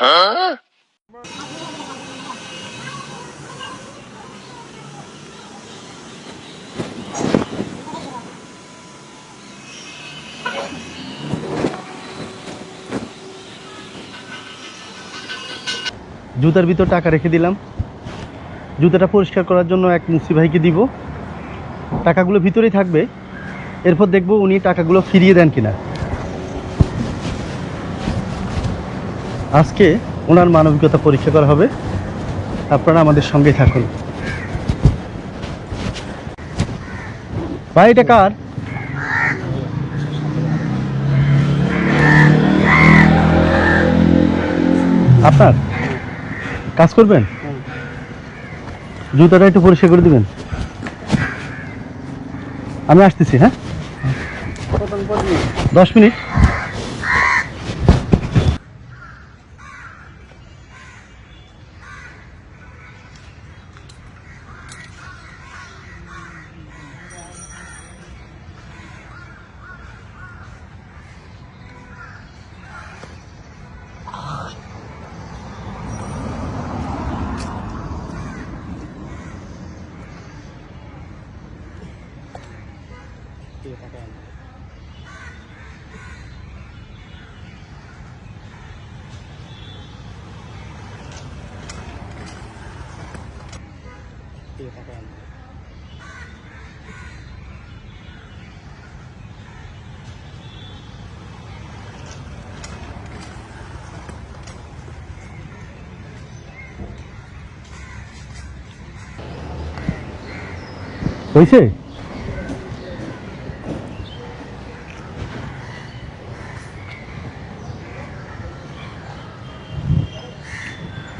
জুতার ভিতর টাকা রেখে দিলাম। জুতাটা পরিষ্কার করার জন্য এক মুসি ভাইকে দিব। টাকাগুলো ভিতরেই থাকবে। এরপর দেখব উনি টাকাগুলো ফিরিয়ে দেন কিনা। আজকে ওনার মানবিকতা পরীক্ষা করা হবে। আপনারা আমাদের সঙ্গেই থাকুন। ভাই, এটা কার? আপনার? কাজ করবেন? জুতাটা একটু পরিষ্কার করে দিবেন। আমি আসতেছি হ্যাঁ? দশ মিনিট। ตีคะแน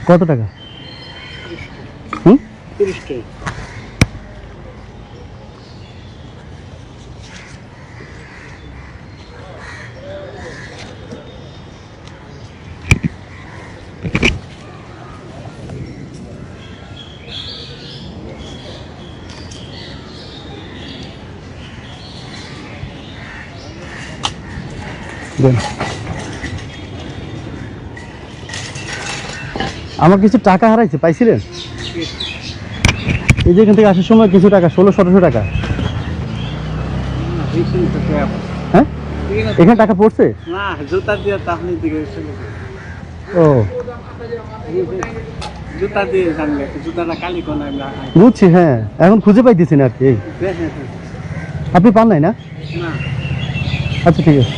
কত টাকা? হুম? দেন। আমার কিছু টাকা হারাইছে পাইছিলেন? এই যে এখান থেকে আসার সময় কিছু টাকা ষোলো সতেরোশো টাকা। হ্যাঁ? এখানে টাকা পড়ছে? না জুতা দিয়ে তো দিকে ও। জুতা দিয়ে জানলে জুতাটা কালি কোন বুঝছি হ্যাঁ। এখন খুঁজে পাইতেছি না আর কি। আপনি পান নাই না। আচ্ছা ঠিক আছে।